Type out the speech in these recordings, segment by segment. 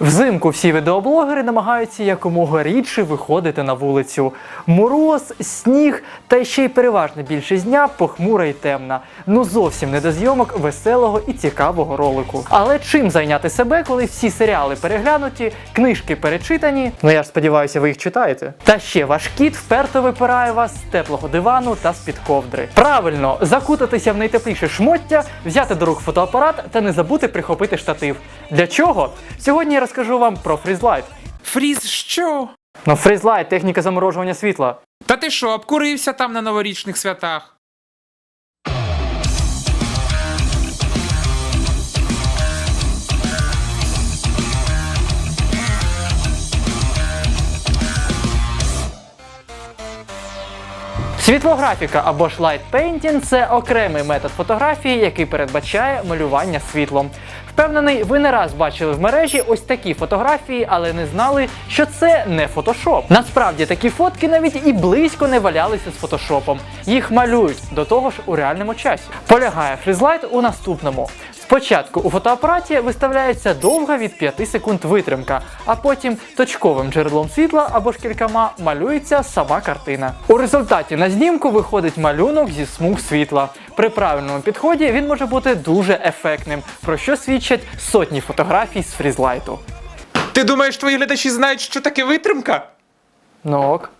Взимку всі відеоблогери намагаються якомога рідше виходити на вулицю. Мороз, сніг та ще й переважна більшість дня похмура і темна. Ну зовсім не до зйомок веселого і цікавого ролику. Але чим зайняти себе, коли всі серіали переглянуті, книжки перечитані? Ну я ж сподіваюся, ви їх читаєте. Та ще ваш кіт вперто випирає вас з теплого дивану та з-під ковдри. Правильно, закутатися в найтепліше шмоття, взяти до рук фотоапарат та не забути прихопити штатив. Для чого? Сьогодні я розкажу вам про фрізлайт. Фріз що? Ну, фрізлайт техніка заморожування світла. Та ти що, обкурився там на новорічних святах? Світлографіка або ж light painting – це окремий метод фотографії, який передбачає малювання світлом. Впевнений, ви не раз бачили в мережі ось такі фотографії, але не знали, що це не фотошоп. Насправді такі фотки навіть і близько не валялися з фотошопом. Їх малюють до того ж у реальному часі. Полягає фрізлайт у наступному. Спочатку у фотоапараті виставляється довга від 5 секунд витримка, а потім точковим джерелом світла або ж кількома малюється сама картина. У результаті на знімку виходить малюнок зі смуг світла. При правильному підході він може бути дуже ефектним, про що свідчать сотні фотографій з фрізлайту. Ти думаєш, твої глядачі знають, що таке витримка? Ну ок.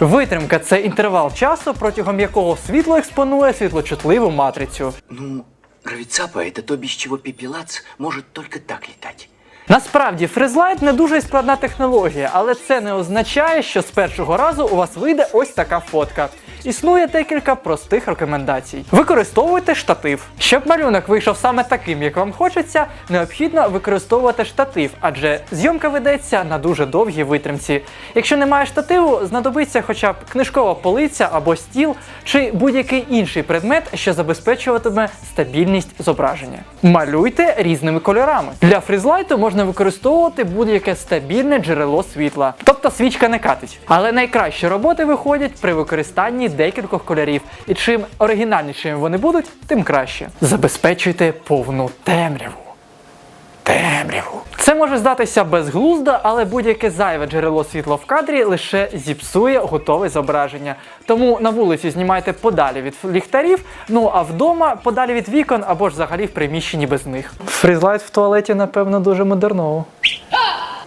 Витримка це інтервал часу, протягом якого світло експонує світлочутливу матрицю. Ну, гравицапа — это то, без чего пепелац может только так летать. Насправді, фризлайт не дуже складна технологія, але це не означає, що з першого разу у вас вийде ось така фотка. Існує декілька простих рекомендацій. Використовуйте штатив. Щоб малюнок вийшов саме таким, як вам хочеться, необхідно використовувати штатив, адже зйомка ведеться на дуже довгій витримці. Якщо немає штативу, знадобиться хоча б книжкова полиця або стіл, чи будь-який інший предмет, що забезпечуватиме стабільність зображення. Малюйте різними кольорами. Для фрізлайту можна використовувати будь-яке стабільне джерело світла, тобто свічка не катить. Але найкращі роботи виходять при використанні декількох кольорів, і чим оригінальнішими вони будуть, тим краще. Забезпечуйте повну темряву. Темряву. Це може здатися безглуздо, але будь-яке зайве джерело світла в кадрі лише зіпсує готове зображення. Тому на вулиці знімайте подалі від ліхтарів, ну а вдома подалі від вікон або ж взагалі в приміщенні без них. Фрізлайт в туалеті, напевно, дуже модерново.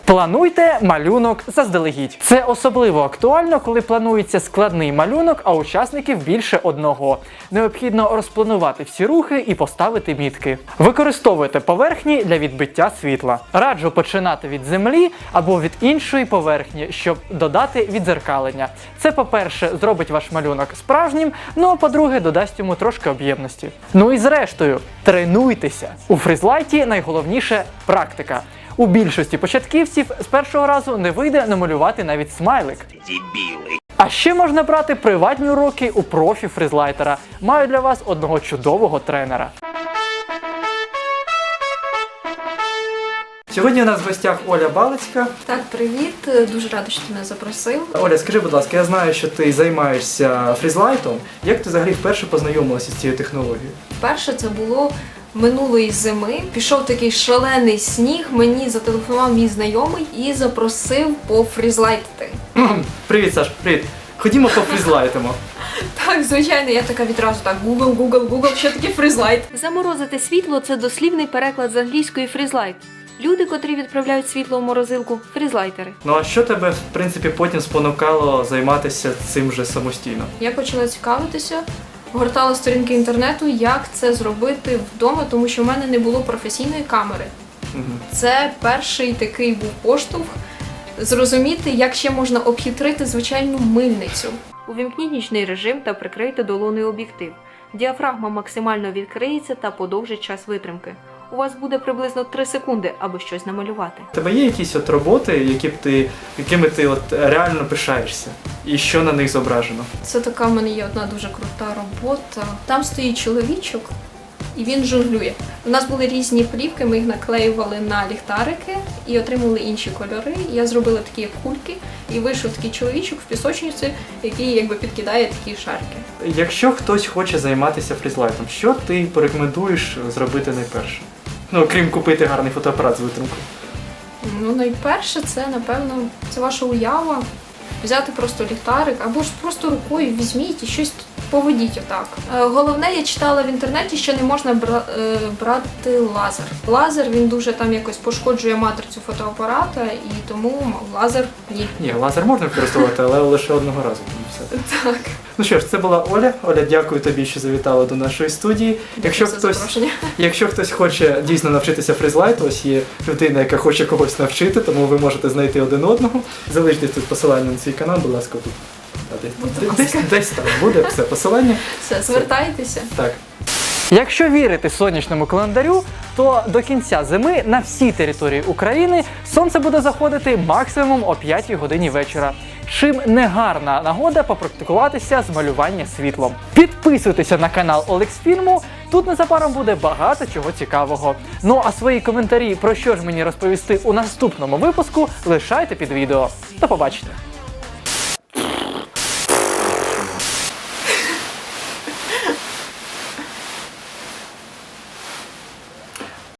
Плануйте малюнок заздалегідь. Це особливо актуально, коли планується складний малюнок, а учасників більше одного. Необхідно розпланувати всі рухи і поставити мітки. Використовуйте поверхні для відбиття світла. Раджу починати від землі або від іншої поверхні, щоб додати відзеркалення. Це, по-перше, зробить ваш малюнок справжнім, ну а по-друге, додасть йому трошки об'ємності. Ну і зрештою, тренуйтеся. У фрізлайті найголовніше практика. У більшості початківців з першого разу не вийде намалювати навіть смайлик. Дебилы. А ще можна брати приватні уроки у профі фрізлайтера. Маю для вас одного чудового тренера. Сьогодні у нас в гостях Оля Балицька. Так, привіт. Дуже рада, що ти мене запросив. Оля, скажи, будь ласка, я знаю, що ти займаєшся фрізлайтом. Як ти взагалі вперше познайомилася з цією технологією? Перше це було минулої зими. Пішов такий шалений сніг. Мені зателефонував мій знайомий і запросив пофрізлайтити. Привіт, Саш, привіт. Ходімо пофрізлайтимо. Так, звичайно, я така відразу так Google, Google, Google, що таке фрізлайт? Заморозити світло це дослівний переклад з англійської фрізлайт. Люди, котрі відправляють світло в морозилку, фрізлайтери. Ну а що тебе, в принципі, потім спонукало займатися цим же самостійно? Я почала цікавитися, гортала сторінки інтернету, як це зробити вдома, тому що в мене не було професійної камери. Це перший такий був поштовх зрозуміти, як ще можна обхитрити звичайну мильницю. Увімкніть нічний режим та прикрийте долоною об'єктив. Діафрагма максимально відкриється та подовжить час витримки. У вас буде приблизно 3 секунди, аби щось намалювати. У тебе є якісь от роботи, які б ти, якими ти от реально пишаєшся? І що на них зображено? Це така в мене є одна дуже крута робота. Там стоїть чоловічок, і він жонглює. У нас були різні плівки, ми їх наклеювали на ліхтарики і отримали інші кольори. Я зробила такі як кульки, і вийшов такий чоловічок в пісочниці, який якби підкидає такі шарики. Якщо хтось хоче займатися фрізлайтом, що ти порекомендуєш зробити найперше? Ну, окрім купити гарний фотоапарат з витримкою. Ну, найперше, це напевно це ваша уява. Взяти просто ліхтарик або ж просто рукою візьміть і щось поведіть отак. Е, Головне, я читала в інтернеті, що не можна бра- е, брати лазер. Лазер він дуже там якось пошкоджує матрицю фотоапарата, і тому лазер ні. Ні, лазер можна використовувати, але лише одного разу. все. Так, Ну що ж, це була Оля. Оля, дякую тобі, що завітала до нашої студії. Якщо за хтось, якщо хтось хоче дійсно навчитися фрізлайту, ось є людина, яка хоче когось навчити, тому ви можете знайти один одного. Залиште тут посилання на свій канал, будь ласка, тут. Десь, десь, десь там буде все посилання. Все, звертайтеся. Так. Якщо вірити сонячному календарю, то до кінця зими на всій території України сонце буде заходити максимум о 5 годині вечора. Чим не гарна нагода попрактикуватися з малювання світлом. Підписуйтеся на канал Олексфільму. Тут незабаром буде багато чого цікавого. Ну а свої коментарі про що ж мені розповісти у наступному випуску лишайте під відео. До побачення!